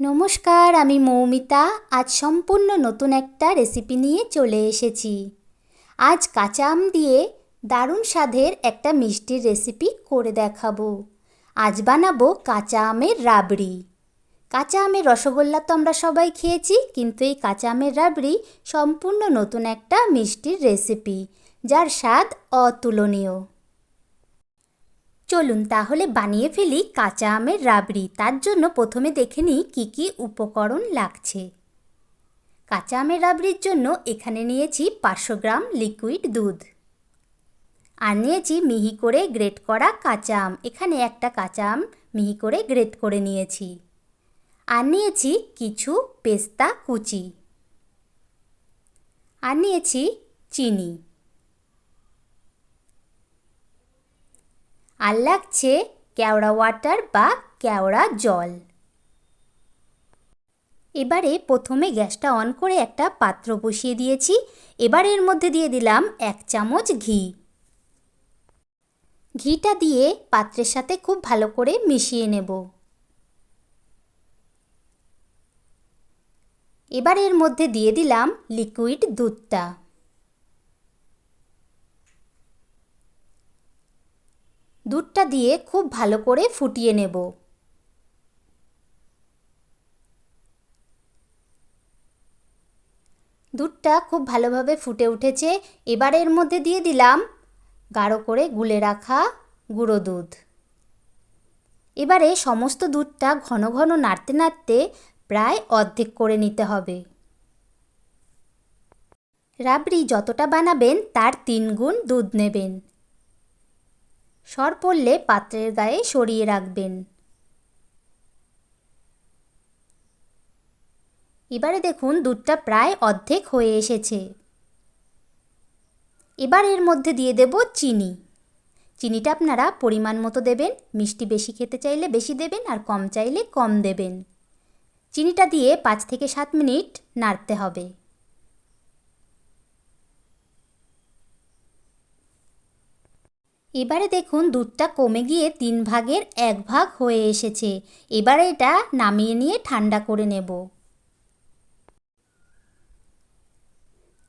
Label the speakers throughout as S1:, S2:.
S1: নমস্কার, আমি মৌমিতা। আজ সম্পূর্ণ নতুন একটা রেসিপি নিয়ে চলে এসেছি। আজ কাঁচা আম দিয়ে দারুণ স্বাদের একটা মিষ্টির রেসিপি করে দেখাবো। আজ বানাবো কাঁচা আমের রাবড়ি। কাঁচা আমের রসগোল্লা তো আমরা সবাই খেয়েছি, কিন্তু এই কাঁচা আমের রাবড়ি সম্পূর্ণ নতুন একটা মিষ্টির রেসিপি যার স্বাদ অতুলনীয়। চলুন তাহলে বানিয়ে ফেলি কাঁচা আমের রাবড়ি। তার জন্য প্রথমে দেখে নিই কী কী উপকরণ লাগছে। কাঁচা আমের রাবড়ির জন্য এখানে নিয়েছি পাঁচশো গ্রাম লিকুইড দুধ। আর নিয়েছি মিহি করে গ্রেট করা কাঁচা আম। এখানে একটা কাঁচা আম মিহি করে গ্রেট করে নিয়েছি। আর নিয়েছি কিছু পেস্তা কুচি। আর নিয়েছি চিনি। আর লাগছে কেওড়া ওয়াটার বা কেওড়া জল। এবারে প্রথমে গ্যাসটা অন করে একটা পাত্র বসিয়ে দিয়েছি। এবার এর মধ্যে দিয়ে দিলাম এক চামচ ঘি। ঘিটা দিয়ে পাত্রের সাথে খুব ভালো করে মিশিয়ে নেব। এবার এর মধ্যে দিয়ে দিলাম লিকুইড দুধটা। দুধটা দিয়ে খুব ভালো করে ফুটিয়ে নেব। দুধটা খুব ভালোভাবে ফুটে উঠেছে। এবার এর মধ্যে দিয়ে দিলাম গাঢ় করে গুলে রাখা গুঁড়ো দুধ। এবারে সমস্ত দুধটা ঘন ঘন নাড়তে নাড়তে প্রায় অর্ধেক করে নিতে হবে। রাবড়ি যতটা বানাবেন তার তিন গুণ দুধ নেবেন। সর পড়লে পাত্রের গায়ে সরিয়ে রাখবেন। এবারে দেখুন দুধটা প্রায় অর্ধেক হয়ে এসেছে। এবার এর মধ্যে দিয়ে দেব চিনি। চিনিটা আপনারা পরিমাণ মতো দেবেন, মিষ্টি বেশি খেতে চাইলে বেশি দেবেন আর কম চাইলে কম দেবেন। চিনিটা দিয়ে পাঁচ থেকে সাত মিনিট নাড়তে হবে। এবারে দেখুন দুধটা কমে গিয়ে তিন ভাগের এক ভাগ হয়ে এসেছে। এবারে এটা নামিয়ে নিয়ে ঠান্ডা করে নেব।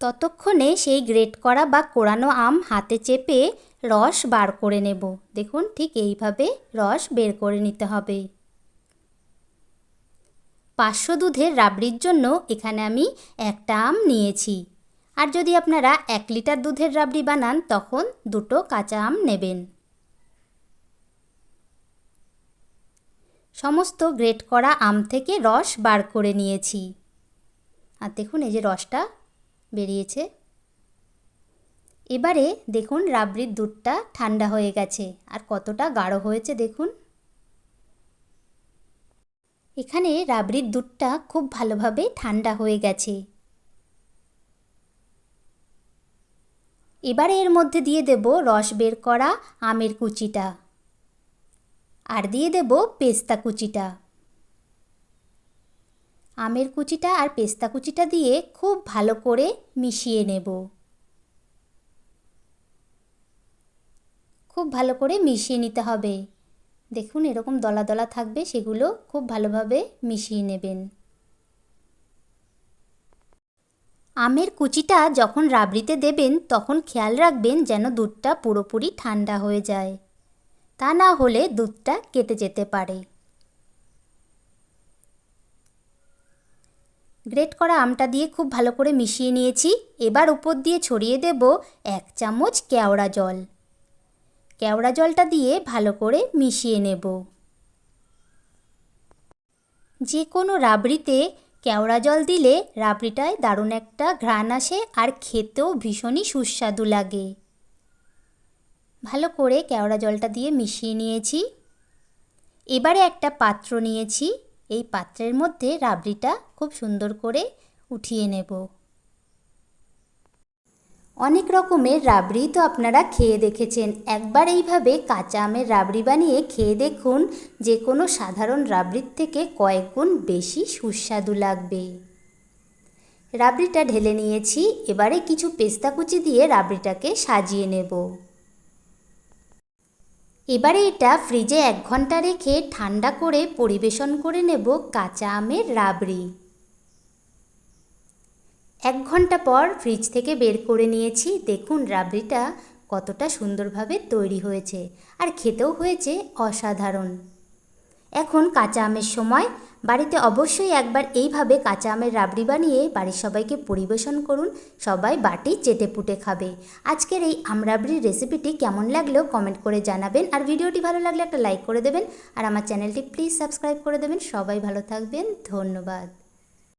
S1: ততক্ষণে সেই গ্রেট করা বা কোরানো আম হাতে চেপে রস বার করে নেব। দেখুন ঠিক এইভাবে রস বের করে নিতে হবে। পাঁচশো দুধের রাবড়ির জন্য এখানে আমি একটা আম নিয়েছি। আর যদি আপনারা এক লিটার দুধের রাবড়ি বানান, তখন দুটো কাঁচা আম নেবেন। সমস্ত গ্রেট করা আম থেকে রস বার করে নিয়েছি। আর দেখুন, এই যে রসটা বেরিয়েছে। এবারে দেখুন, রাবড়ির দুধটা ঠান্ডা হয়ে গেছে। আর কতটা গাঢ় হয়েছে দেখুন। এখানে রাবড়ির দুধটা খুব ভালোভাবে ঠান্ডা হয়ে গেছে। এবারে এর মধ্যে দিয়ে দেব রস বের করা আমের কুচিটা। আর দিয়ে দেব পেস্তা কুচিটা। আমের কুচিটা আর পেস্তা কুচিটা দিয়ে খুব ভালো করে মিশিয়ে নেব। খুব ভালো করে মিশিয়ে নিতে হবে। দেখুন এরকম দলা দলা থাকবে, সেগুলো খুব ভালোভাবে মিশিয়ে নেবেন। আমের কুচিটা যখন রাবড়িতে দেবেন, তখন খেয়াল রাখবেন যেন দুধটা পুরোপুরি ঠান্ডা হয়ে যায়। তা না হলে দুধটা কেটে যেতে পারে। গ্রেট করা আমটা দিয়ে খুব ভালো করে মিশিয়ে নিয়েছি। এবার উপর দিয়ে ছড়িয়ে দেব এক চামচ কেওড়া জল। কেওড়া জলটা দিয়ে ভালো করে মিশিয়ে নেব। যে কোনো রাবড়িতে কেওড়া জল দিলে রাবড়িটায় দারুণ একটা ঘ্রাণ আসে আর খেতেও ভীষণই সুস্বাদু লাগে। ভালো করে কেওড়া জলটা দিয়ে মিশিয়ে নিয়েছি। এবারে একটা পাত্র নিয়েছি। এই পাত্রের মধ্যে রাবড়িটা খুব সুন্দর করে উঠিয়ে নেব। অনেক রকমের রাবড়ি তো আপনারা খেয়ে দেখেছেন। একবার এইভাবে কাঁচা আমের রাবড়ি বানিয়ে খেয়ে দেখুন যে কোনো সাধারণ রাবড়ির থেকে কয়েক গুণ বেশি সুস্বাদু লাগবে। রাবড়িটা ঢেলে নিয়েছি, এবারে কিছু পেস্তা কুচি দিয়ে রাবড়িটাকে সাজিয়ে নেব। এবারে এটা ফ্রিজে এক ঘণ্টা রেখে ঠান্ডা করে পরিবেশন করে নেব কাঁচা আমের রাবড়ি। এক ঘণ্টা পর ফ্রিজ থেকে বের করে নিয়েছি। দেখুন রাবড়িটা কতটা সুন্দরভাবে তৈরি হয়েছে আর খেতেও হয়েছে অসাধারণ। এখন কাঁচা আমের সময়। বাড়িতে অবশ্যই একবার এইভাবে কাঁচা আমের রাবড়ি বানিয়ে বাড়ির সবাইকে পরিবেশন করুন। সবাই বাটি চেটে পুটে খাবে। আজকের এই আমরাবড়ির রেসিপিটি কেমন লাগলেও কমেন্ট করে জানাবেন। আর ভিডিওটি ভালো লাগলে একটা লাইক করে দেবেন। আর আমার চ্যানেলটি প্লিজ সাবস্ক্রাইব করে দেবেন। সবাই ভালো থাকবেন। ধন্যবাদ।